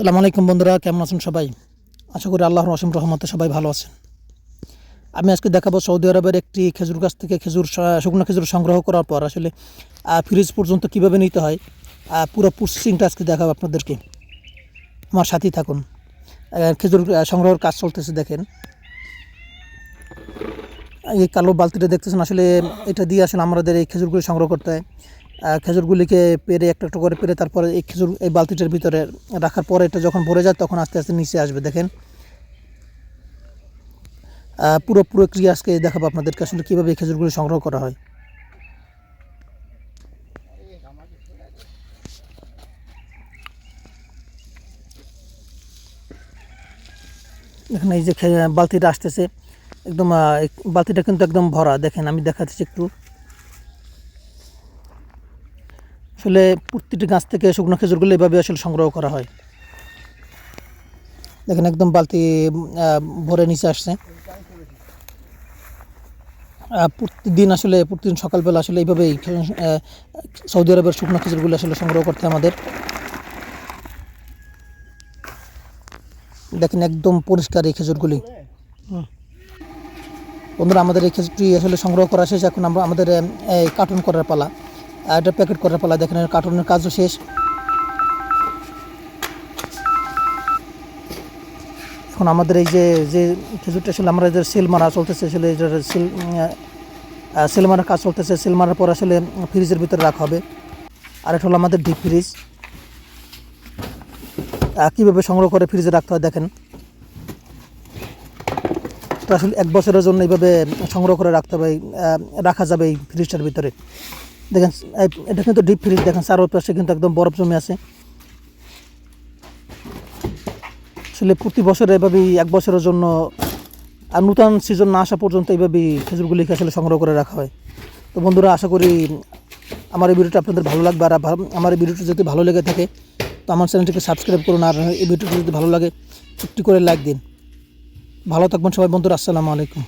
সালাম আলাইকুম বন্ধুরা, কেমন আছেন সবাই? আশা করি আল্লাহর অসীম রহমতে সবাই ভালো আছেন। আমি আজকে দেখাবো সৌদি আরবের একটি খেজুর গাছ থেকে খেজুর শুকনো খেজুর সংগ্রহ করার পর আসলে ফ্রিজ পর্যন্ত কীভাবে নিতে হয় পুরো প্রসেসিংটা আজকে দেখাবো আপনাদেরকে। আমার সাথেই থাকুন। খেজুর সংগ্রহের কাজ চলতেছে, দেখেন। এই কালো বালতিটা দেখতেছেন, আসলে এটা দিয়ে আসলে আমাদের এই খেজুরগুলি সংগ্রহ করতে হয়। খেজুরগুলিকে পেরে একটা একটা করে পেরে তারপরে এই খেজুর, এই বালতিটার ভিতরে রাখার পরে এটা যখন ভরে যায় তখন আস্তে আস্তে নিচে আসবে, দেখেন। পুরো পুরো ক্রিয়া আজকে দেখাবো আপনাদেরকে আসলে কীভাবে এই খেজুরগুলি সংগ্রহ করা হয়। দেখেন এই যে বালতিটা আসতেছে, একদম বালতিটা কিন্তু একদম ভরা, দেখেন, আমি দেখাচ্ছি একটু। আসলে প্রতিটি গাছ থেকে শুকনো খেজুরগুলো এভাবে আসলে সংগ্রহ করা হয়। দেখেন একদম বালতি ভরে নিচে আসছে। প্রতিদিন আসলে, প্রতিদিন সকালবেলা আসলে এইভাবেই সৌদি আরবের শুকনো খেজুরগুলো আসলে সংগ্রহ করতে আমাদের। দেখেন একদম পরিষ্কার এই খেজুরগুলি। বন্ধুরা, আমাদের এই খেজুরটি আসলে সংগ্রহ করা শেষ। এখন আমরা, আমাদের এই কার্টুন করার পালা। এটা প্যাকেট করার পালা, দেখেন কার্টুনের কাজও শেষ। এখন আমাদের এই যে যে খেজুরটা আসলে আমরা যে সেল মারা চলতেছে, আসলে সেল সেল মারার কাজ চলতেছে সেল মারার পর আসলে ফ্রিজের ভিতরে রাখা হবে। আর এটা হলো আমাদের ডিপ ফ্রিজ কীভাবে সংগ্রহ করে ফ্রিজে রাখতে হয় দেখেন। তো আসলে এক বছরের জন্য এইভাবে সংগ্রহ করে রাখতে হবে রাখা যাবে এই ফ্রিজটার ভিতরে। দেখেন এটা কিন্তু ডিপ ফ্রিজ দেখেন চারপাশে কিন্তু একদম বরফ জমে আছে। আসলে প্রতি বছর এভাবেই এক বছরের জন্য, আর নূতন সিজন না আসা পর্যন্ত এইভাবেই খেজুরগুলিকে আসলে সংগ্রহ করে রাখা হয়। তো বন্ধুরা, আশা করি আমার এই ভিডিওটা আপনাদের ভালো লাগবে, আর আমার এই ভিডিওটা যদি ভালো লেগে থাকে, তো আমার চ্যানেলটিকে সাবস্ক্রাইব করুন, আর এই ভিডিওটা যদি ভালো লাগে, একটি করে লাইক দিন। ভালো থাকবেন সবাই বন্ধুরা, আসসালামু আলাইকুম।